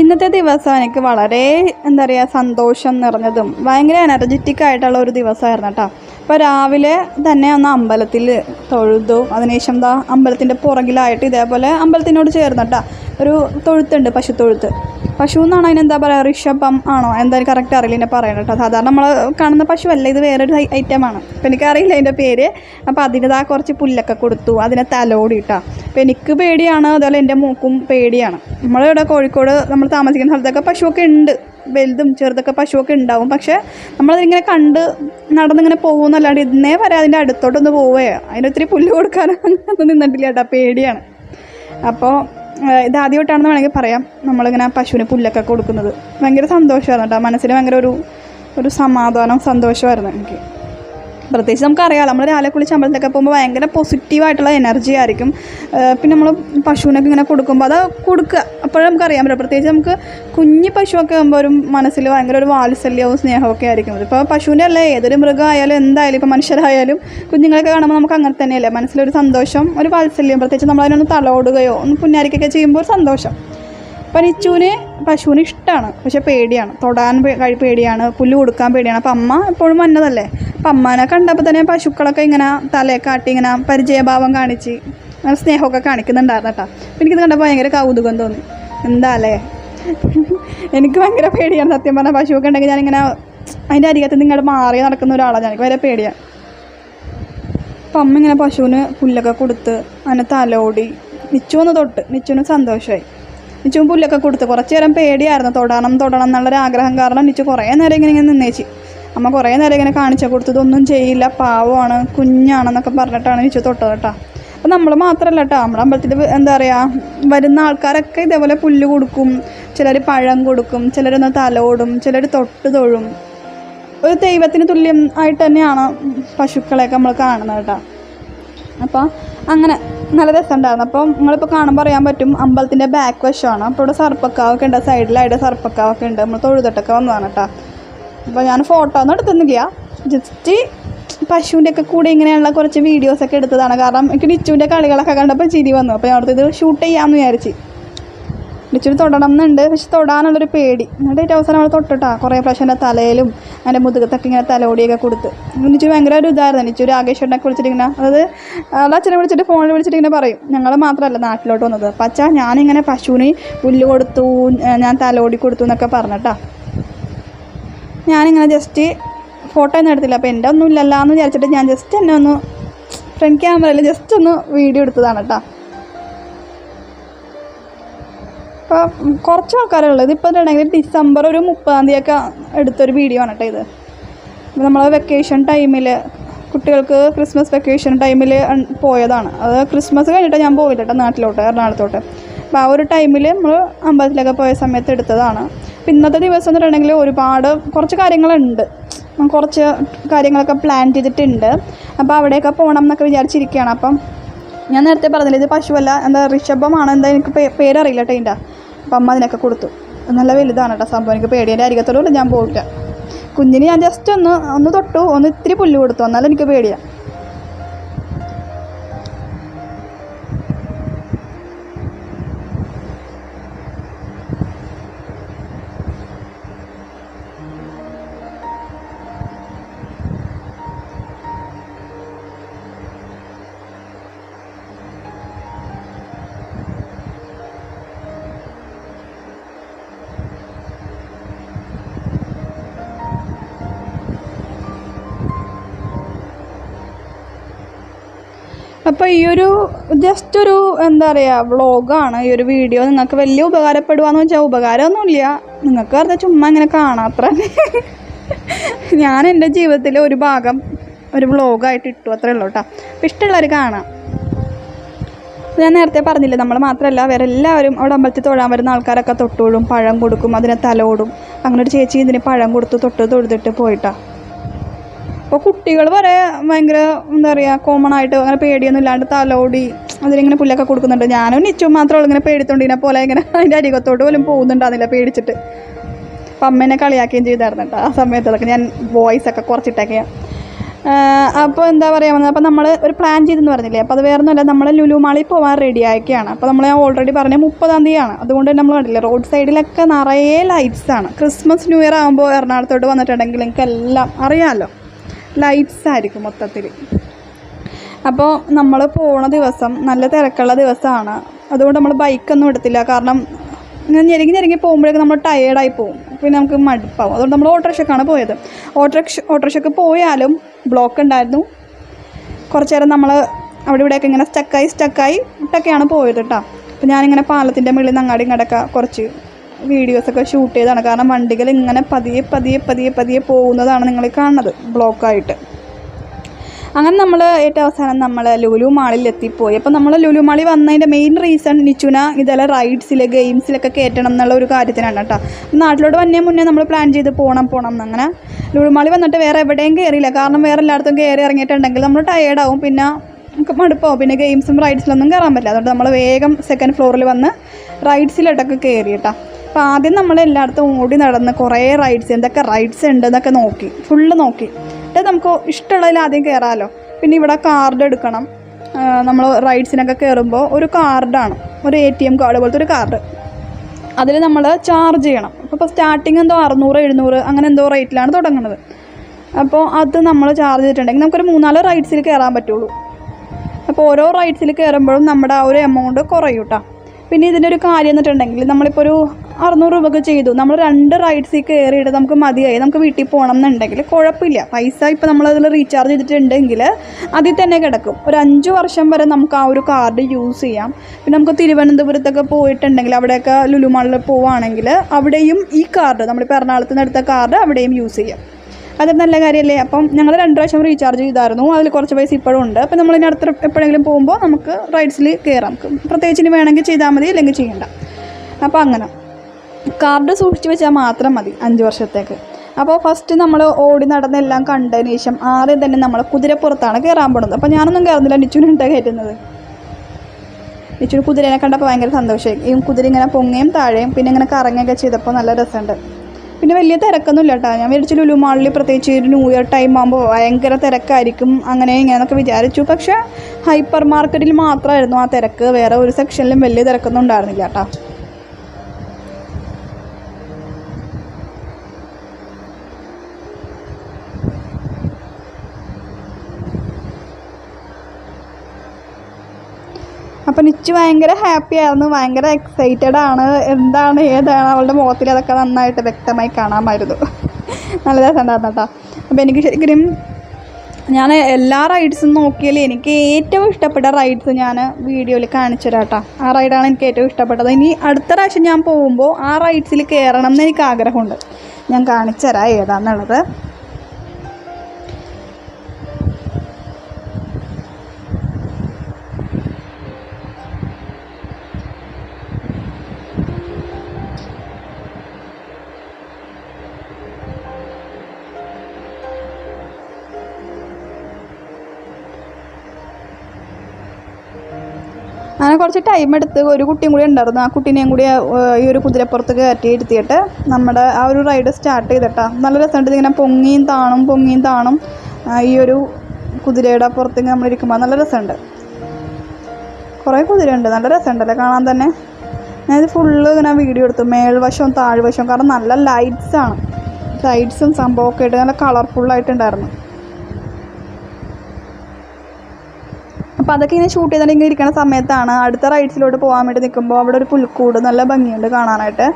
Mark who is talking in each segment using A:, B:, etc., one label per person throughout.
A: ഇന്നത്തെ ദിവസം എനിക്ക് വളരെ എന്താ പറയുക സന്തോഷം നിറഞ്ഞതും ഭയങ്കര എനർജറ്റിക് ആയിട്ടുള്ള ഒരു ദിവസമായിരുന്നു കേട്ടോ. അപ്പോൾ രാവിലെ തന്നെ ഒന്ന് അമ്പലത്തിൽ തൊഴുതു അതിനുശേഷം എന്താ അമ്പലത്തിന്റെ പുറകിലായിട്ട് ഇതേപോലെ അമ്പലത്തിനോട് ചേർന്ന് കേട്ടോ. ഒരു തൊഴുത്തുണ്ട് പശു തൊഴുത്ത് പശു എന്നാണ് അതിനെന്താ പറയുക ഋഷഭം ആണോ? എന്തായാലും കറക്റ്റ് അറിയില്ല എന്നെ പറയണം കേട്ടോ. സാധാരണ നമ്മൾ കാണുന്ന പശുവല്ല ഇത് വേറൊരു ഐറ്റം ഐറ്റമാണ് അപ്പം എനിക്കറിയില്ല അതിന്റെ പേര്. അപ്പോൾ അതിന്റെതാ കുറച്ച് പുല്ലൊക്കെ കൊടുത്തു. അതിനെ തലോടി ഇട്ടാ അപ്പോൾ എനിക്ക് പേടിയാണ് അതുപോലെ എന്റെ മൂക്കും പേടിയാണ്. നമ്മളിവിടെ കോഴിക്കോട് നമ്മൾ താമസിക്കുന്ന സ്ഥലത്തൊക്കെ പശുവൊക്കെ ഉണ്ട്. വലുതും ചെറുതൊക്കെ പശുവൊക്കെ ഉണ്ടാവും. പക്ഷേ നമ്മളതിങ്ങനെ കണ്ട് നടന്നിങ്ങനെ പോകുന്നല്ലാണ്ട് ഇന്നേ വരെ അതിന്റെ അടുത്തോട്ടൊന്ന് പോവുകയോ അതിനൊത്തിരി പുല്ല് കൊടുക്കാനോ അങ്ങനൊന്നും നിന്നിട്ടില്ല കേട്ടോ പേടിയാണ്. അപ്പോൾ ഇത് ആദ്യമായിട്ടാണെന്ന് വേണമെങ്കിൽ പറയാം. നമ്മളിങ്ങനെ പശുവിന് പുല്ലൊക്കെ കൊടുക്കുന്നത്. ഭയങ്കര സന്തോഷമായിരുന്നു കേട്ടോ. മനസ്സിന് ഭയങ്കര ഒരു ഒരു സമാധാനം സന്തോഷമായിരുന്നു എനിക്ക്. പ്രത്യേകിച്ച് നമുക്കറിയാം നമ്മൾ രാവിലെ കുളിച്ച് അമ്പലത്തിലൊക്കെ പോകുമ്പോൾ ഭയങ്കര പോസിറ്റീവായിട്ടുള്ള എനർജി ആയിരിക്കും. പിന്നെ നമ്മൾ പശുവിനൊക്കെ ഇങ്ങനെ കൊടുക്കുമ്പോൾ അത് കൊടുക്കുക അപ്പോഴും നമുക്കറിയാൻ പറ്റും. പ്രത്യേകിച്ച് നമുക്ക് കുഞ്ഞു പശുവൊക്കെ ആകുമ്പോൾ ഒരു മനസ്സിൽ ഭയങ്കര ഒരു വാത്സല്യവും സ്നേഹമൊക്കെ ആയിരിക്കും. ഇപ്പോൾ പശുവിന്റെ അല്ല ഏതൊരു മൃഗമായാലും എന്തായാലും ഇപ്പോൾ മനുഷ്യരായാലും കുഞ്ഞുങ്ങളൊക്കെ കാണുമ്പോൾ നമുക്ക് അങ്ങനെ തന്നെയല്ലേ? മനസ്സിലൊരു സന്തോഷം ഒരു വാത്സല്യം. പ്രത്യേകിച്ച് നമ്മളതിനൊന്ന് തലോടുകയോ ഒന്ന് പുന്നാരിക്കൊക്കെ ചെയ്യുമ്പോൾ ഒരു സന്തോഷം. അപ്പം നിച്ചുവിന് പശുവിന് ഇഷ്ടമാണ് പക്ഷെ പേടിയാണ്. തൊടാൻ പേടിയാണ്. പുല്ല് കൊടുക്കാൻ പേടിയാണ്. അപ്പം അമ്മ എപ്പോഴും വന്നതല്ലേ? അപ്പം അമ്മനെ കണ്ടപ്പോൾ തന്നെ പശുക്കളൊക്കെ ഇങ്ങനെ തലയെ കാട്ടി ഇങ്ങനെ പരിചയഭാവം കാണിച്ച് അങ്ങനെ സ്നേഹമൊക്കെ കാണിക്കുന്നുണ്ടായിരുന്നു കേട്ടോ. അപ്പം എനിക്കിത് കണ്ടപ്പോൾ ഭയങ്കര കൗതുകം തോന്നി. എന്താ അല്ലേ? എനിക്ക് ഭയങ്കര പേടിയാണ് സത്യം പറഞ്ഞാൽ പശുവൊക്കെ ഉണ്ടെങ്കിൽ ഞാനിങ്ങനെ അതിന്റെ അരികത്ത് ഇങ്ങോട്ട് മാറി നടക്കുന്ന ഒരാളാണ്. എനിക്ക് ഭയങ്കര പേടിയാണ് അപ്പം അമ്മ ഇങ്ങനെ പശുവിന് പുല്ലൊക്കെ കൊടുത്ത് അതിനെ തലോടി. നിച്ചു ഒന്ന് തൊട്ട്. നിച്ചുവിന് സന്തോഷമായി നിച്ചുവും പുല്ലൊക്കെ കൊടുത്ത് കുറച്ച് നേരം പേടിയായിരുന്നു. തൊടണം തൊടണം എന്നുള്ളൊരു ആഗ്രഹം കാരണം നിച്ചു കുറേ നേരം ഇങ്ങനെ ഇങ്ങനെ നിന്നേച്ച്. അമ്മ കുറേ നേരം ഇങ്ങനെ കാണിച്ചു കൊടുത്തതൊന്നും ചെയ്യില്ല പാവമാണ് കുഞ്ഞാണെന്നൊക്കെ പറഞ്ഞിട്ടാണ് നിച്ചു തൊട്ടത് കേട്ടോ. അപ്പം നമ്മൾ മാത്രമല്ല കേട്ടോ നമ്മുടെ അമ്പലത്തിൽ എന്താ പറയുക വരുന്ന ആൾക്കാരൊക്കെ ഇതേപോലെ പുല്ല് കൊടുക്കും ചിലർ പഴം കൊടുക്കും ചിലരൊന്ന് തലോടും ചിലർ തൊട്ട് തൊഴും. ഒരു ദൈവത്തിന് തുല്യം ആയിട്ട് തന്നെയാണ് പശുക്കളെയൊക്കെ നമ്മൾ കാണുന്നത് കേട്ടോ. അപ്പോൾ അങ്ങനെ നല്ല രസമുണ്ടായിരുന്നു. അപ്പം നിങ്ങളിപ്പോൾ കാണുമ്പോൾ അറിയാൻ പറ്റും അമ്പലത്തിന്റെ ബാക്ക് വശമാണ്. അപ്പോൾ ഇവിടെ സർപ്പക്കാവൊക്കെ ഉണ്ട്. സൈഡിലായിട്ട് സർപ്പക്കാവൊക്കെ ഉണ്ട്. നമ്മൾ തൊഴുതിട്ടൊക്കെ വന്നതാണ് കേട്ടോ അപ്പോൾ ഞാൻ ഫോട്ടോ ഒന്നും എടുത്തുന്നില്ല. ജസ്റ്റ് പശുവിന്റെ ഒക്കെ കൂടെ ഇങ്ങനെയുള്ള കുറച്ച് വീഡിയോസൊക്കെ എടുത്തതാണ്. കാരണം എനിക്ക് നിച്ചുവിന്റെ കളികളൊക്കെ കണ്ടപ്പോൾ ചിരി വന്നു. അപ്പോൾ ഞാൻ ഇത് ഷൂട്ട് ചെയ്യാമെന്ന് വിചാരിച്ച്. ഡിച്ചുവിന് തൊടണം എന്നുണ്ട്. പക്ഷെ തൊടാനുള്ളൊരു പേടി. എന്നിട്ട് ഏറ്റവും അവസാനം അവൾ തൊട്ടിട്ടാ. കുറേ പ്രാവശ്യം എന്റെ തലയിലും എന്റെ മുതുകത്തൊക്കെ ഇങ്ങനെ തലോടിയൊക്കെ കൊടുത്ത്. നിച്ചു ഭയങ്കര ഒരു ഇതായിരുന്നു. നിച്ചു രാകേശ്വരനൊക്കെ വിളിച്ചിട്ട് ഇങ്ങനെ അതായത് അവളെ അച്ഛനെ വിളിച്ചിട്ട് ഫോണിൽ വിളിച്ചിട്ട് ഇങ്ങനെ പറയും. ഞങ്ങൾ മാത്രമല്ല നാട്ടിലോട്ട് വന്നത്. അപ്പം അച്ഛാ ഞാനിങ്ങനെ പശുവിന് പുല്ല് കൊടുത്തു ഞാൻ തലോടി കൊടുത്തു എന്നൊക്കെ പറഞ്ഞിട്ടാ. ഞാനിങ്ങനെ ജസ്റ്റ് ഫോട്ടോ ഒന്നും എടുത്തില്ല. അപ്പോൾ എന്റെ ഒന്നും ഇല്ലല്ലോ എന്ന് വിചാരിച്ചിട്ട് ഞാൻ ജസ്റ്റ് എന്നെ ഒന്ന് ഫ്രണ്ട് ക്യാമറയിൽ ജസ്റ്റ് ഒന്ന് വീഡിയോ എടുത്തതാണ് കേട്ടോ ഇപ്പോൾ കുറച്ച് ആൾക്കാരുള്ളത് ഇപ്പോൾ ഉണ്ടെങ്കിൽ ഡിസംബർ ഒരു മുപ്പതാം തീയതിയൊക്കെ എടുത്തൊരു വീഡിയോ ആണ് കേട്ടോ ഇത്. നമ്മൾ വെക്കേഷൻ ടൈമിൽ കുട്ടികൾക്ക് ക്രിസ്മസ് വെക്കേഷൻ ടൈമിൽ പോയതാണ്. അത് ക്രിസ്മസ് കഴിഞ്ഞിട്ട് ഞാൻ പോയില്ല കേട്ടോ നാട്ടിലോട്ട് എറണാകുളത്തോട്ട്. അപ്പോൾ ആ ഒരു ടൈമിൽ നമ്മൾ അമ്പലത്തിലൊക്കെ പോയ സമയത്ത് എടുത്തതാണ്. അപ്പം ഇന്നത്തെ ദിവസം എന്ന് പറഞ്ഞിട്ടുണ്ടെങ്കിൽ ഒരുപാട് കുറച്ച് കാര്യങ്ങളുണ്ട്. കുറച്ച് കാര്യങ്ങളൊക്കെ പ്ലാൻ ചെയ്തിട്ടുണ്ട്. അപ്പോൾ അവിടെയൊക്കെ പോകണം എന്നൊക്കെ വിചാരിച്ചിരിക്കുകയാണ്. അപ്പം ഞാൻ നേരത്തെ പറഞ്ഞില്ല ഇത് പശുവല്ല എന്താ ഋഷഭമാണ് എന്താ എനിക്ക് പേരറിയില്ല കേട്ടോ ഇതിന്റെ. അപ്പം അമ്മ അതിനൊക്കെ കൊടുത്തു. നല്ല വലുതാണ് കേട്ടോ സംഭവം. എനിക്ക് പേടിയുടെ അരികത്തോടുകൊണ്ട് ഞാൻ പോയിട്ട് കുഞ്ഞിന് ഞാൻ ജസ്റ്റ് ഒന്ന് ഒന്ന് തൊട്ടു. ഒന്ന് ഇത്തിരി പുല്ല് കൊടുത്തു. എന്നാലും എനിക്ക് പേടിയാണ് അപ്പോൾ ഈ ഒരു ജസ്റ്റ് ഒരു എന്താ പറയുക വ്ളോഗാണ് ഈ ഒരു വീഡിയോ നിങ്ങൾക്ക് വലിയ ഉപകാരപ്പെടുവാന്ന് വെച്ചാൽ ഉപകാരമൊന്നുമില്ല. നിങ്ങൾക്ക് വെറുതെ ചുമ്മാ ഇങ്ങനെ കാണാത്ര. ഞാൻ എന്റെ ജീവിതത്തിലെ ഒരു ഭാഗം ഒരു വ്ളോഗായിട്ട് ഇട്ടു അത്രേ ഉള്ളൂ കേട്ടോ അപ്പോൾ ഇഷ്ടമുള്ളവർ കാണാം. ഞാൻ നേരത്തെ പറഞ്ഞില്ലേ നമ്മൾ മാത്രമല്ല വേറെ എല്ലാവരും അവിടെ അമ്പലത്തിൽ തൊഴാൻ വരുന്ന ആൾക്കാരൊക്കെ തൊട്ടോളും പഴം കൊടുക്കും അതിനെ തലോടും. അങ്ങനെ ഒരു ചേച്ചി ഇതിന് പഴം കൊടുത്ത് തൊട്ട് തൊഴുതിട്ട് പോയിട്ടാ. അപ്പോൾ കുട്ടികൾ വരെ ഭയങ്കര എന്താ പറയുക കോമൺ ആയിട്ട് അങ്ങനെ പേടിയൊന്നും ഇല്ലാണ്ട് തലോടി അതിലിങ്ങനെ പുല്ലൊക്കെ കൊടുക്കുന്നുണ്ട്. ഞാനും നിച്ചും മാത്രമേ ഇങ്ങനെ പേടിത്തോണ്ടിനെ പോലെ ഇങ്ങനെ അതിന്റെ അരികത്തോട്ട് പോലും പോകുന്നുണ്ടാകുന്നില്ല പേടിച്ചിട്ട്. അപ്പം അമ്മേനെ കളിയാക്കുകയും ചെയ്തായിരുന്നു കേട്ടോ ആ സമയത്തൊക്കെ. ഞാൻ വോയിസ് ഒക്കെ കുറച്ചിട്ടൊക്കെ. അപ്പോൾ എന്താ പറയുക വന്നത് അപ്പോൾ നമ്മൾ ഒരു പ്ലാൻ ചെയ്തെന്ന് പറഞ്ഞില്ലേ? അപ്പോൾ അത് വേറെ ഒന്നുമല്ല നമ്മൾ ലുലുമാളിൽ പോകാൻ റെഡി അപ്പോൾ നമ്മൾ ഓൾറെഡി പറഞ്ഞ മുപ്പതാം തീയതിയാണ്. അതുകൊണ്ട് നമ്മൾ കണ്ടില്ല റോഡ് സൈഡിലൊക്കെ നിറയെ ലൈറ്റ്സാണ് ക്രിസ്മസ് ന്യൂ ഇയർ ആകുമ്പോൾ എറണാകുളത്തോട്ട് വന്നിട്ടുണ്ടെങ്കിൽ എല്ലാം അറിയാമല്ലോ ലൈറ്റ്സ് ആയിരിക്കും മൊത്തത്തിൽ അപ്പോൾ നമ്മൾ പോണ ദിവസം നല്ല തിരക്കുള്ള ദിവസമാണ് അതുകൊണ്ട് നമ്മൾ ബൈക്കൊന്നും എടുത്തില്ല. കാരണം ഇങ്ങനെ ഞെരുങ്ങി ഞെരുങ്ങി പോകുമ്പോഴേക്കും നമ്മൾ ടയേർഡായി പോകും. പിന്നെ നമുക്ക് മടുപ്പാവും. അതുകൊണ്ട് നമ്മൾ ഓട്ടോറിക്ഷക്കാണ് പോയത്. ഓട്ടോറിക്ഷ ഓട്ടോറിക്ഷക്ക് പോയാലും ബ്ലോക്ക് ഉണ്ടായിരുന്നു. കുറച്ച് നേരം നമ്മൾ അവിടെ ഇവിടെയൊക്കെ ഇങ്ങനെ സ്റ്റക്കായി സ്റ്റക്കായി ഇട്ടൊക്കെയാണ് പോയത് കേട്ടോ അപ്പോൾ ഞാനിങ്ങനെ പാലത്തിന്റെ മുകളിൽ നിന്ന് അങ്ങാടി ഇങ്ങടൊക്കെ കുറച്ച് വീഡിയോസൊക്കെ ഷൂട്ട് ചെയ്തതാണ്. കാരണം വണ്ടികൾ ഇങ്ങനെ പതിയെ പതിയെ പതിയെ പതിയെ പോകുന്നതാണ് നിങ്ങൾ കാണുന്നത് ബ്ലോക്കായിട്ട്. അങ്ങനെ നമ്മൾ ഏറ്റവും അവസാനം നമ്മൾ ലുലു മാളിൽ എത്തിപ്പോയി. അപ്പോൾ നമ്മൾ ലുലു മാളിൽ വന്നതിന്റെ മെയിൻ റീസൺ നിച്ചുന ഇതെല്ലാം റൈഡ്സിൽ ഗെയിംസിലൊക്കെ കയറ്റണം എന്നുള്ള ഒരു കാര്യത്തിനാണ് കേട്ടോ. നാട്ടിലോട്ട് വന്നേ മുന്നേ നമ്മൾ പ്ലാൻ ചെയ്ത് പോകണം പോകണം എന്നങ്ങനെ. ലുലു മാളിൽ വന്നിട്ട് വേറെ എവിടെയും കയറിയില്ല കാരണം വേറെ എല്ലായിടത്തും കയറി ഇറങ്ങിയിട്ടുണ്ടെങ്കിൽ നമ്മൾ ടയേർഡാവും പിന്നെ നമുക്ക് മടുപ്പാവും. പിന്നെ ഗെയിംസും റൈഡ്സിലൊന്നും കയറാൻ പറ്റില്ല. അതുകൊണ്ട് നമ്മൾ വേഗം സെക്കൻഡ് ഫ്ലോറിൽ വന്ന് റൈഡ്സിലോട്ടൊക്കെ കയറി കേട്ടോ. അപ്പോൾ ആദ്യം നമ്മൾ എല്ലായിടത്തും ഓടി നടന്ന് കുറേ റൈഡ്സ് എന്തൊക്കെ റൈഡ്സ് ഉണ്ട് എന്നൊക്കെ നോക്കി ഫുള്ള് നോക്കി. എന്നിട്ട് നമുക്ക് ഇഷ്ടമുള്ളതിൽ ആദ്യം കയറാമല്ലോ പിന്നെ ഇവിടെ കാർഡ് എടുക്കണം. നമ്മൾ റൈഡ്സിനൊക്കെ കയറുമ്പോൾ ഒരു കാർഡാണ് ഒരു എ ടി എം കാർഡ് പോലത്തെ ഒരു കാർഡ് അതിൽ നമ്മൾ ചാർജ് ചെയ്യണം. അപ്പോൾ സ്റ്റാർട്ടിങ് എന്തോ അറുന്നൂറ് എഴുന്നൂറ് അങ്ങനെ എന്തോ റേറ്റിലാണ് തുടങ്ങുന്നത്. അപ്പോൾ അത് നമ്മൾ ചാർജ് ചെയ്തിട്ടുണ്ടെങ്കിൽ നമുക്കൊരു മൂന്നാൽ റൈഡ്സിൽ കയറാൻ പറ്റുള്ളൂ. അപ്പോൾ ഓരോ റൈഡ്സിൽ കയറുമ്പോഴും നമ്മുടെ ആ ഒരു എമൗണ്ട് കുറയും പിന്നെ ഇതിന്റെ ഒരു കാര്യം എന്നിട്ടുണ്ടെങ്കിൽ നമ്മളിപ്പോൾ ഒരു അറുന്നൂറ് രൂപക്ക് ചെയ്തു. നമ്മൾ രണ്ട് റൈഡ്സിൽ കയറിയിട്ട് നമുക്ക് മതിയായി. നമുക്ക് വീട്ടിൽ പോകണം എന്നുണ്ടെങ്കിൽ കുഴപ്പമില്ല. പൈസ ഇപ്പോൾ നമ്മളതിൽ റീചാർജ് ചെയ്തിട്ടുണ്ടെങ്കിൽ അതിൽ തന്നെ കിടക്കും. ഒരു അഞ്ച് വർഷം വരെ നമുക്ക് ആ ഒരു കാർഡ് യൂസ് ചെയ്യാം. പിന്നെ നമുക്ക് തിരുവനന്തപുരത്തൊക്കെ പോയിട്ടുണ്ടെങ്കിൽ അവിടെയൊക്കെ ലുലുമാളിൽ പോവുകയാണെങ്കിൽ അവിടെയും ഈ കാർഡ് നമ്മളിപ്പോൾ എറണാകുളത്ത് നിന്ന് എടുത്ത കാർഡ് അവിടെയും യൂസ് ചെയ്യാം. അതൊരു നല്ല കാര്യമല്ലേ? അപ്പം ഞങ്ങൾ രണ്ട് പ്രാവശ്യം റീചാർജ് ചെയ്തായിരുന്നു. അതിൽ കുറച്ച് പൈസ ഇപ്പോഴും ഉണ്ട്. അപ്പം നമ്മൾ ഇനി അടുത്ത എപ്പോഴെങ്കിലും പോകുമ്പോൾ നമുക്ക് റൈഡ്സിൽ കയറാം പ്രത്യേകിച്ച് ഇനി വേണമെങ്കിൽ ചെയ്താൽ മതി അല്ലെങ്കിൽ ചെയ്യണ്ട. അപ്പോൾ അങ്ങനെ. കാർഡ് സൂക്ഷിച്ച് വെച്ചാൽ മാത്രം മതി അഞ്ച് വർഷത്തേക്ക്. അപ്പോൾ ഫസ്റ്റ് നമ്മൾ ഓടി നടന്നെല്ലാം കണ്ടതിന് ശേഷം ആദ്യം തന്നെ നമ്മൾ കുതിരപ്പുറത്താണ് കയറാൻ പോകുന്നത് അപ്പോൾ ഞാനൊന്നും കയറുന്നില്ല നിച്ചുനുണ്ടാ കയറ്റുന്നത് നിച്ചു കുതിരേനെ കണ്ടപ്പോൾ ഭയങ്കര സന്തോഷമായി. ഈ കുതിര ഇങ്ങനെ പൊങ്ങയും താഴെയും പിന്നെ ഇങ്ങനെ കറങ്ങുകയൊക്കെ ചെയ്തപ്പോൾ നല്ല രസമുണ്ട്. പിന്നെ വലിയ തിരക്കൊന്നുമില്ല കേട്ടോ. ഞാൻ വിചാരിച്ചു ലുലു മാളിൽ പ്രത്യേകിച്ച് ഒരു ന്യൂ ഇയർ ടൈം ആകുമ്പോൾ ഭയങ്കര തിരക്കായിരിക്കും അങ്ങനെ ഇങ്ങനെയൊക്കെ വിചാരിച്ചു. പക്ഷേ ഹൈപ്പർ മാർക്കറ്റിൽ മാത്രമായിരുന്നു ആ തിരക്ക്. വേറെ ഒരു സെക്ഷനിലും വലിയ തിരക്കൊന്നും ഉണ്ടായിരുന്നില്ല കേട്ടോ. അപ്പം നിച്ച് ഭയങ്കര ഹാപ്പി ആയിരുന്നു. ഭയങ്കര എക്സൈറ്റഡ് ആണ്. എന്താണ് ഏതാണ് അവളുടെ മുഖത്തിൽ അതൊക്കെ നന്നായിട്ട് വ്യക്തമായി കാണാമായിരുന്നു. നല്ല രസമുണ്ടായിരുന്നു കേട്ടോ. അപ്പോൾ എനിക്ക് ശരിക്കും ഞാൻ എല്ലാ റൈഡ്സും നോക്കിയാൽ എനിക്ക് ഏറ്റവും ഇഷ്ടപ്പെട്ട റൈഡ്സ് ഞാൻ വീഡിയോയിൽ കാണിച്ചു തരാം കേട്ടോ. ആ റൈഡാണ് എനിക്ക് ഏറ്റവും ഇഷ്ടപ്പെട്ടത്. ഇനി അടുത്ത പ്രാവശ്യം ഞാൻ പോകുമ്പോൾ ആ റൈഡ്സിൽ കയറണം എന്ന് എനിക്ക് ആഗ്രഹമുണ്ട്. ഞാൻ കാണിച്ചു തരാം ഏതാണെന്നുള്ളത് അങ്ങനെ കുറച്ച് ടൈം എടുത്ത് ഒരു കുട്ടിയും കൂടി ഉണ്ടായിരുന്നു. ആ കുട്ടീനെയും കൂടി ഈ ഒരു കുതിരപ്പുറത്ത് കയറ്റി ഇരുത്തിയിട്ട് നമ്മുടെ ആ ഒരു റൈഡ് സ്റ്റാർട്ട് ചെയ്തിട്ടാ. നല്ല രസമുണ്ട് ഇങ്ങനെ പൊങ്ങിയും താണും പൊങ്ങിയും താണും ഈ ഒരു കുതിരയുടെ പുറത്ത് ഇങ്ങനെ നമ്മളിരിക്കുമ്പോൾ നല്ല രസമുണ്ട്. കുറേ കുതിരയുണ്ട്. നല്ല രസമുണ്ടല്ലേ? കാണാൻ തന്നെ. ഞാനിത് ഫുള്ള് ഇങ്ങനെ വീഡിയോ എടുത്തു. മേൽവശവും താഴ്വശവും. കാരണം നല്ല ലൈറ്റ്സാണ് ലൈറ്റ്സും സംഭവമൊക്കെ ആയിട്ട് നല്ല കളർഫുള്ളായിട്ടുണ്ടായിരുന്നു അപ്പോൾ അതൊക്കെ ഇങ്ങനെ ഷൂട്ട് ചെയ്തുകൊണ്ട് ഇങ്ങനെ ഇരിക്കുന്ന സമയത്താണ് അടുത്ത റൈഡ്സിലോട്ട് പോകാൻ വേണ്ടി നിൽക്കുമ്പോൾ അവിടെ ഒരു പുൽക്കൂട് നല്ല ഭംഗിയുണ്ട് കാണാനായിട്ട്.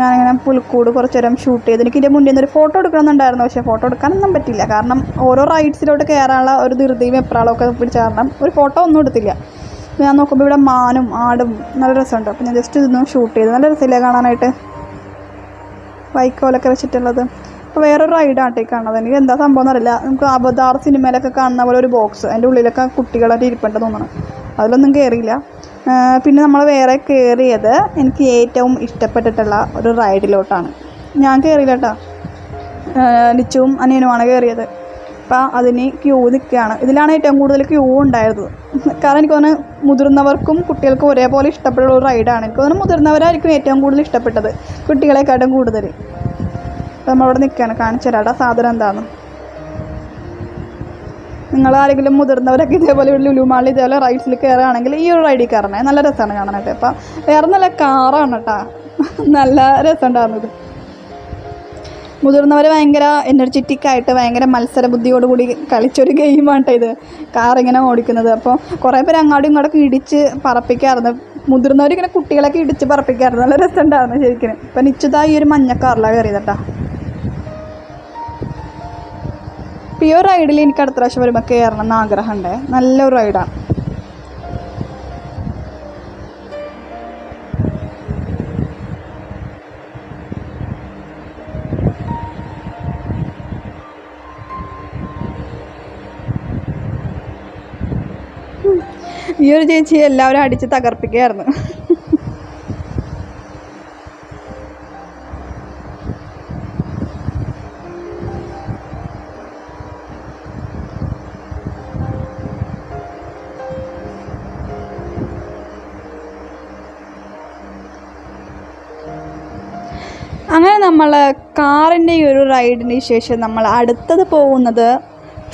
A: ഞാനിങ്ങനെ പുൽക്കൂട് കുറച്ച് നേരം ഷൂട്ട് ചെയ്ത് എനിക്ക് ഇതിന്റെ മുന്നിൽ നിന്നൊരു ഫോട്ടോ എടുക്കണമെന്നുണ്ടായിരുന്നു പക്ഷേ ഫോട്ടോ എടുക്കാനൊന്നും പറ്റില്ല കാരണം ഓരോ റൈഡ്സിലോട്ട് കയറാനുള്ള ഒരു ധൃതിയും എപ്രാളവും ഒക്കെ പിടിച്ച കാരണം ഒരു ഫോട്ടോ ഒന്നും എടുത്തില്ല. ഞാൻ നോക്കുമ്പോൾ ഇവിടെ മാനും ആടും നല്ല രസമുണ്ട്. അപ്പോൾ ഞാൻ ജസ്റ്റ് ഇതൊന്നും ഷൂട്ട് ചെയ്ത് നല്ല രസമില്ലേ കാണാനായിട്ട്? വൈക്കോലൊക്കെ വെച്ചിട്ടുള്ളത്. അപ്പോൾ വേറൊരു ഈ കാണുന്നത്. എനിക്ക് എന്താ സംഭവം എന്നറിയില്ല. നമുക്ക് അവതാർ സിനിമയിലൊക്കെ കാണുന്ന പോലെ ഒരു ബോക്സ് അതിന്റെ ഉള്ളിലൊക്കെ കുട്ടികളായിട്ട് ഇരിപ്പുണ്ട് തോന്നണം അതിലൊന്നും കയറിയില്ല പിന്നെ നമ്മൾ വേറെ കയറിയത് എനിക്ക് ഏറ്റവും ഇഷ്ടപ്പെട്ടിട്ടുള്ള ഒരു റൈഡിലോട്ടാണ് ഞാൻ കയറിയില്ല കേട്ടോ. നിച്ചുവും അനിയനുമാണ് കയറിയത് അപ്പോൾ അതിന് ക്യൂ നിൽക്കുകയാണ് ഇതിലാണ് ഏറ്റവും കൂടുതൽ ക്യൂ ഉണ്ടായത് കാരണം എനിക്ക് തോന്നുന്നു മുതിർന്നവർക്കും കുട്ടികൾക്കും ഒരേപോലെ ഇഷ്ടപ്പെടുന്ന ഒരു റൈഡാണ് എനിക്ക് തോന്നുന്നു മുതിർന്നവരായിരിക്കും ഏറ്റവും കൂടുതൽ ഇഷ്ടപ്പെട്ടത്. കുട്ടികളെക്കാട്ടും കൂടുതൽ. അപ്പോൾ നമ്മളവിടെ നിൽക്കുകയാണ് കാണിച്ചു തരാടാ സാധനം എന്താണെന്ന് നിങ്ങൾ ആരെങ്കിലും മുതിർന്നവരൊക്കെ ഇതേപോലെ ഒരു ലുലു ഇതേപോലെ റൈഡ്സിൽ കയറുകയാണെങ്കിൽ ഈ ഒരു റൈഡിൽ കയറണേ നല്ല രസമാണ് കാണാനായിട്ട്. അപ്പം വേറെ നല്ല കാറാണ് കേട്ടോ നല്ല രസമുണ്ടാകുന്നത് മുതിർന്നവർ ഭയങ്കര എനർജറ്റിക് ആയിട്ട് ഭയങ്കര മത്സര ബുദ്ധിയോടുകൂടി കളിച്ചൊരു ഗെയിമാണ് ഇത്. കാറിങ്ങനെ ഓടിക്കുന്നത്. അപ്പോൾ കുറേ പേര് അങ്ങോട്ടും ഇങ്ങോട്ടൊക്കെ ഇടിച്ച് പറപ്പിക്കാറുണ്ട്. മുതിർന്നവർ ഇങ്ങനെ കുട്ടികളൊക്കെ ഇടിച്ച് പറപ്പിക്കാറുണ്ട് നല്ല രസമുണ്ടായിരുന്നു ശരിക്കും. ഇപ്പം നിശ്ചിത ഈ ഒരു മഞ്ഞ കാറിലാണ് കയറിയത് കേട്ടോ പ്യുവർ റൈഡിൽ എനിക്ക് അടുത്ത പ്രാവശ്യം വരുമ്പോൾ കയറണം എന്ന് ആഗ്രഹമുണ്ട്. നല്ലൊരു റൈഡാണ് ഈ ഒരു ചേച്ചി എല്ലാവരും അടിച്ച് തകർപ്പിക്കുകയായിരുന്നു. അങ്ങനെ നമ്മൾ കാറിന്റെ ഈ ഒരു റൈഡിന് ശേഷം നമ്മൾ അടുത്തത് പോകുന്നത്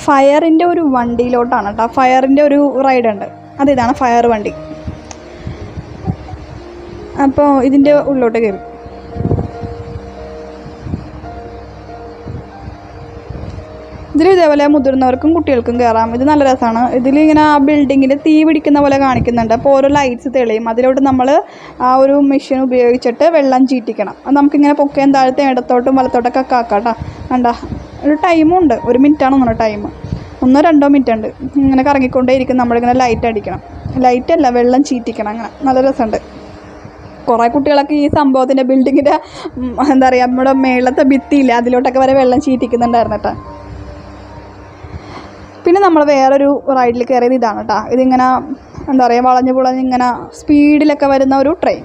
A: ഫയറിന്റെ ഒരു വണ്ടിയിലോട്ടാണ് കേട്ടോ. ഫയറിന്റെ ഒരു റൈഡുണ്ട്. അത് ഇതാണ് ഫയർ വണ്ടി. അപ്പോൾ ഇതിന്റെ ഉള്ളിലോട്ട് കയറി ഇതിൽ ഇതേപോലെ മുതിർന്നവർക്കും കുട്ടികൾക്കും കയറാം ഇത് നല്ല രസമാണ് ഇതിലിങ്ങനെ ആ ബിൽഡിങ്ങിൽ തീ പിടിക്കുന്ന പോലെ കാണിക്കുന്നുണ്ട്. അപ്പോൾ ഓരോ ലൈറ്റ്സ് തെളിയും. അതിലോട്ട് നമ്മൾ ആ ഒരു മെഷീൻ ഉപയോഗിച്ചിട്ട് വെള്ളം ചീറ്റിക്കണം. അത് നമുക്കിങ്ങനെ പൊക്കയും താഴത്തെ ഇടത്തോട്ടും വലത്തോട്ടൊക്കെ ആക്കാം കേട്ടോ കണ്ട? ഒരു ടൈമുണ്ട് ഒരു മിനിറ്റാണ് നമ്മുടെ ടൈം ഒന്നോ രണ്ടോ മിനിറ്റ് ഉണ്ട്. ഇങ്ങനെ കറങ്ങിക്കൊണ്ടേ ഇരിക്കും നമ്മളിങ്ങനെ ലൈറ്റ് അടിക്കണം. ലൈറ്റ് അല്ല വെള്ളം ചീറ്റിക്കണം അങ്ങനെ. നല്ല രസമുണ്ട്. കുറേ കുട്ടികളൊക്കെ ഈ സംഭവത്തിന്റെ ബിൽഡിങ്ങിന്റെ എന്താ പറയുക നമ്മുടെ മേളത്തെ ഭിത്തിയില്ല അതിലോട്ടൊക്കെ വരെ വെള്ളം ചീറ്റിക്കുന്നുണ്ടായിരുന്നു കേട്ടോ പിന്നെ നമ്മൾ വേറൊരു റൈഡിൽ കയറിയത് ഇതാണ് കേട്ടോ ഇതിങ്ങനെ എന്താ പറയുക വളഞ്ഞ് പുളഞ്ഞ് ഇങ്ങനെ സ്പീഡിലൊക്കെ വരുന്ന ഒരു ട്രെയിൻ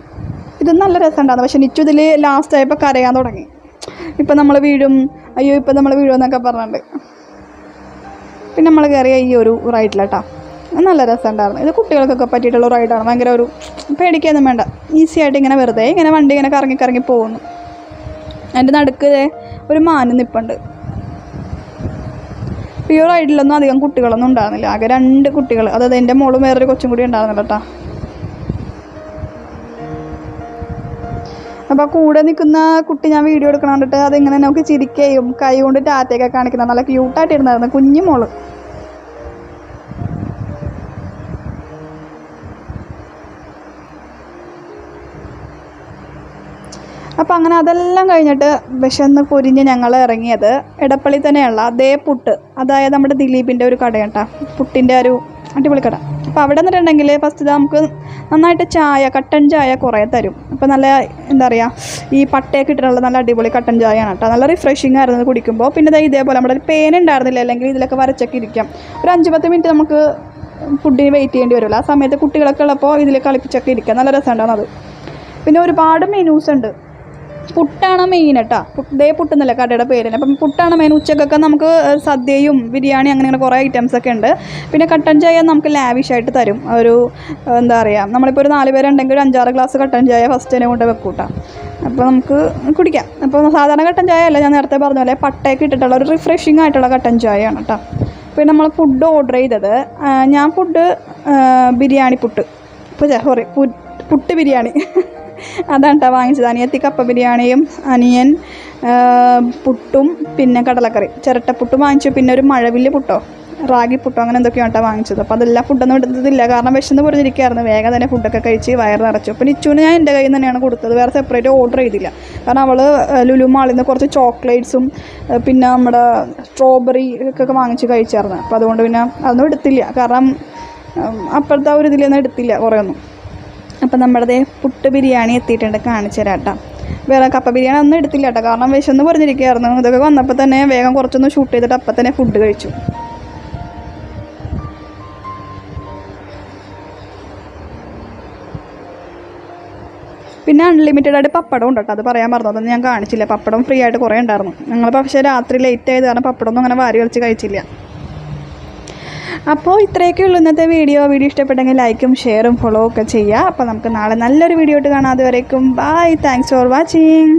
A: ഇത് നല്ല രസമുണ്ടായിരുന്നു. പക്ഷേ നിച്ചു ഇതിൽ ലാസ്റ്റ് ആയപ്പോൾ കരയാൻ തുടങ്ങി. ഇപ്പം നമ്മൾ വീഴും. അയ്യോ ഇപ്പം നമ്മൾ വീഴുമെന്നൊക്കെ പറഞ്ഞിട്ടുണ്ട് പിന്നെ നമ്മൾ കയറിയ ഈ ഒരു റൈഡിലാട്ടോ നല്ല രസമുണ്ടായിരുന്നു ഇത് കുട്ടികൾക്കൊക്കെ പറ്റിയിട്ടുള്ള റൈഡാണ് ഭയങ്കര ഒരു പേടിക്കൊന്നും വേണ്ട. ഈസി ആയിട്ട് ഇങ്ങനെ വെറുതെ ഇങ്ങനെ വണ്ടി ഇങ്ങനെ കറങ്ങി കറങ്ങി പോകുന്നു. അതിന്റെ നടുക്ക് ഒരു മാന് നിപ്പുണ്ട്. പ്യൂർ റൈഡിലൊന്നും അധികം കുട്ടികളൊന്നും ഉണ്ടായിരുന്നില്ല. ആകെ രണ്ട് കുട്ടികൾ അതായത് എന്റെ മോളും വേറൊരു കൊച്ചും കൂടി ഉണ്ടായിരുന്നില്ല കേട്ടോ അപ്പോൾ കൂടെ നിൽക്കുന്ന കുട്ടി ഞാൻ വീഡിയോ എടുക്കണം കണ്ടിട്ട് അതിങ്ങനെ നമുക്ക് ചിരിക്കുകയും കൈ കൊണ്ട് ടാറ്റയൊക്കെ കാണിക്കുന്ന നല്ല ക്യൂട്ടായിട്ടിരുന്നായിരുന്നു കുഞ്ഞു മോൾ. അപ്പോൾ അങ്ങനെ അതെല്ലാം കഴിഞ്ഞിട്ട് വിശന്ന് പൊരിഞ്ഞ് ഞങ്ങൾ ഇറങ്ങിയത് എടപ്പള്ളി തന്നെയുള്ള അതേ പുട്ട് അതായത് നമ്മുടെ ദിലീപിന്റെ ഒരു കട കേട്ടോ പുട്ടിന്റെ ഒരു അടിപൊളി കട. അപ്പോൾ അവിടെ നിന്നിട്ടുണ്ടെങ്കിൽ ഫസ്റ്റ് നമുക്ക് നന്നായിട്ട് ചായ കട്ടൻ ചായ കുറേ തരും. അപ്പോൾ നല്ല എന്താ പറയുക ഈ പട്ടയൊക്കെ ഇട്ടിട്ടുള്ള നല്ല അടിപൊളി കട്ടൻ ചായയാണ് കേട്ടോ. നല്ല റിഫ്രഷിങ് ആയിരുന്നു കുടിക്കുമ്പോൾ പിന്നെ ഇതേപോലെ നമ്മുടെ ഒരു പേന ഉണ്ടായിരുന്നില്ല അല്ലെങ്കിൽ ഇതിലൊക്കെ വരച്ചൊക്കെ ഇരിക്കാം. ഒരു അഞ്ച് പത്ത് മിനിറ്റ് നമുക്ക് ഫുഡിന് വെയിറ്റ് ചെയ്യേണ്ടി വരുമല്ലോ ആ സമയത്ത് കുട്ടികളൊക്കെ ഉള്ളപ്പോൾ ഇതിൽ കളിപ്പിച്ചൊക്കെ ഇരിക്കാം. നല്ല രസമുണ്ടാകുന്നത് പിന്നെ ഒരുപാട് മെനൂസ് ഉണ്ട്. പുട്ടാണ് മെയിൻ കേട്ടോ ദേ പുട്ടെന്നല്ല കടയുടെ പേരിന് അപ്പം പുട്ടാണ് മെയിൻ ഉച്ചക്കൊക്കെ നമുക്ക് സദ്യയും ബിരിയാണി അങ്ങനെ കുറേ ഐറ്റംസ് ഒക്കെ ഉണ്ട്. പിന്നെ കട്ടൻ ചായ നമുക്ക് ലാവിഷായിട്ട് തരും. ഒരു എന്താ പറയുക നമ്മളിപ്പോൾ ഒരു നാല് പേരുണ്ടെങ്കിൽ ഒരു അഞ്ചാറ് ഗ്ലാസ് കട്ടൻ ചായ ഫസ്റ്റ് തന്നെ കൊണ്ട് വെക്കൂട്ടാ. അപ്പോൾ നമുക്ക് കുടിക്കാം. അപ്പോൾ സാധാരണ കട്ടൻ ചായ അല്ല ഞാൻ നേരത്തെ പറഞ്ഞ പോലെ പട്ടയൊക്കെ ഇട്ടിട്ടുള്ള ഒരു റിഫ്രഷിംഗ് ആയിട്ടുള്ള കട്ടൻ ചായയാണ് കേട്ടോ. പിന്നെ നമ്മൾ ഫുഡ് ഓർഡർ ചെയ്തത് ഞാൻ ഫുഡ് ബിരിയാണി പുട്ട്. ഇപ്പോൾ സോറി പുട്ട് ബിരിയാണി. അതാണ് കേട്ടോ വാങ്ങിച്ചത്. അനിയത്തി കപ്പ ബിരിയാണിയും അനിയൻ പുട്ടും പിന്നെ കടലക്കറി. ചിരട്ടപ്പുട്ടും വാങ്ങിച്ചു. പിന്നെ ഒരു മഴവില്ല് പുട്ടോ റാഗി പുട്ടോ അങ്ങനെ എന്തൊക്കെയാണ് കേട്ടോ വാങ്ങിച്ചത്. അപ്പോൾ അതെല്ലാം ഫുഡൊന്നും എടുത്തതില്ല കാരണം വിശന്ന് പറഞ്ഞിരിക്കുകയായിരുന്നു വേഗം തന്നെ ഫുഡൊക്കെ കഴിച്ച് വയറ് നിറച്ചു. അപ്പോൾ നിച്ചുവിന് ഞാൻ എന്റെ കയ്യിൽ നിന്ന് തന്നെയാണ് കൊടുത്തത്. വേറെ സെപ്പറേറ്റ് ഓർഡർ ചെയ്തില്ല. കാരണം അവൾ ലുലു മാളിൽ നിന്ന് കുറച്ച് ചോക്ലേറ്റ്സും പിന്നെ നമ്മുടെ സ്ട്രോബെറി ഒക്കെ വാങ്ങിച്ച് കഴിച്ചായിരുന്നു. അപ്പോൾ അതുകൊണ്ട് പിന്നെ അതൊന്നും എടുത്തില്ല. കാരണം അപ്പോഴത്തെ ഒരു ഇതിലൊന്നും എടുത്തില്ല കുറേ ഒന്നും അപ്പം നമ്മുടെ പുട്ട് ബിരിയാണി എത്തിയിട്ടുണ്ട് കാണിച്ചു തരാം കേട്ടോ വേറെ കപ്പ ബിരിയാണി ഒന്നും എടുത്തില്ല കേട്ടോ കാരണം വിശന്ന് പറഞ്ഞിരിക്കുകയായിരുന്നു. ഇതൊക്കെ വന്നപ്പോൾ തന്നെ വേഗം കുറച്ചൊന്ന് ഷൂട്ട് ചെയ്തിട്ട് അപ്പം തന്നെ ഫുഡ് കഴിച്ചു. പിന്നെ അൺലിമിറ്റഡ് ആയിട്ട് പപ്പടം ഉണ്ട് കേട്ടോ അത് പറയാൻ മറന്നു. അതൊന്നും ഞാൻ കാണിച്ചില്ല. പപ്പടം ഫ്രീ ആയിട്ട് കുറേ ഉണ്ടായിരുന്നു. ഞങ്ങൾ പക്ഷേ രാത്രി ലേറ്റ് ആയത് കാരണം പപ്പടമൊന്നും അങ്ങനെ വാരി വലിച്ച് കഴിച്ചില്ല. അപ്പോൾ ഇത്രയൊക്കെ ഉള്ളൂ ഇന്നത്തെ വീഡിയോ. വീഡിയോ ഇഷ്ടപ്പെട്ടെങ്കിൽ ലൈക്കും ഷെയറും ഫോളോ ഒക്കെ ചെയ്യുക. അപ്പോൾ നമുക്ക് നാളെ നല്ലൊരു വീഡിയോ ആയിട്ട് കാണാം. അതുവരേക്കും ബൈ താങ്ക്സ് ഫോർ വാച്ചിങ്